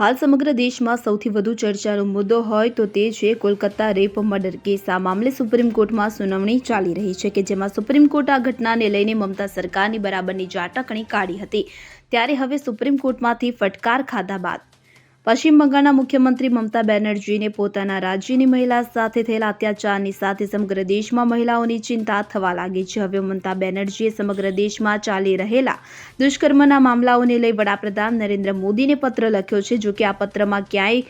હાલ સમગ્ર દેશમાં સૌથી વધુ ચર્ચાનો મુદ્દો હોય તો તે છે કોલકાતા રેપ મર્ડર કેસ. આ મામલે સુપ્રીમ કોર્ટમાં સુનાવણી ચાલી રહી છે કે જેમાં સુપ્રીમ કોર્ટ આ ઘટનાને લઈને મમતા સરકારની બરાબરની જાટકણી કાઢી હતી. ત્યારે હવે સુપ્રીમ કોર્ટમાંથી ફટકાર ખાધા બાદ પશ્ચિમ બંગાળના મુખ્યમંત્રી મમતા બેનર્જીને પોતાના રાજ્યની મહિલા સાથે થયેલા અત્યાચારની સાથે સમગ્ર દેશમાં મહિલાઓની ચિંતા થવા લાગી છે. હવે મમતા બેનર્જીએ સમગ્ર દેશમાં ચાલી રહેલા દુષ્કર્મના મામલાઓને લઈ વડાપ્રધાન નરેન્દ્ર મોદીને પત્ર લખ્યો છે, જોકે આ પત્રમાં ક્યાંય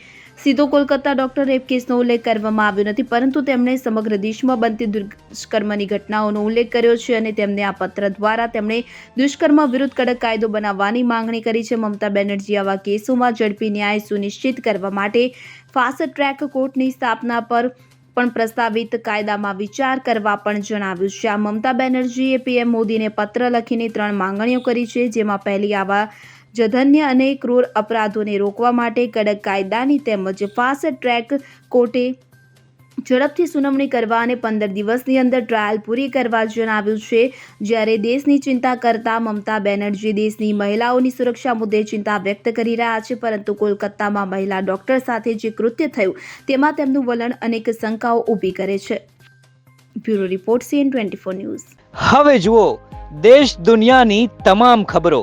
સીધો કોલકાતા ડોક્ટર રેપ કેસનો ઉલ્લેખ કરવામાં આવ્યો નથી, પરંતુ તેમણે સમગ્ર દેશમાં બનતી દુષ્કર્મની ઘટનાઓનો ઉલ્લેખ કર્યો છે અને તેમને આ પત્ર દ્વારા તેમણે દુષ્કર્મ વિરુદ્ધ કડક કાયદો બનાવવાની માંગણી કરી છે. મમતા બેનર્જી આવા કેસોમાં ઝડપી ન્યાય સુનિશ્ચિત કરવા માટે ફાસ્ટ ટ્રેક કોર્ટની સ્થાપના પર પણ પ્રસ્તાવિત કાયદામાં વિચાર કરવા પણ જણાવ્યું છે. આ મમતા બેનર્જીએ પીએમ મોદીને પત્ર લખીને ત્રણ માંગણીઓ કરી છે, જેમાં પહેલી, આવા જધન્ય અને ક્રૂર અપરાધોને રોકવા માટે કડક કાયદાની તેમજ ફાસ્ટ ટ્રેક કોર્ટે ઝડપથી સુનાવણી કરવા અને પંદર દિવસની અંદર ટ્રાયલ પૂરી કરવા જણાવ્યું છે. જ્યારે દેશની ચિંતા કરતા મમતા બેનર્જી દેશની મહિલાઓની સુરક્ષા મુદ્દે ચિંતા વ્યક્ત કરી રહ્યા છે, પરંતુ કોલકાતામાં મહિલા ડોક્ટર સાથે જે કૃત્ય થયું તેમાં તેમનું વલણ અનેક શંકાઓ ઊભી કરે છે. Bureau report CN twenty four news. હવે જુઓ, દેશ દુનિયાની તમામ ખબરો.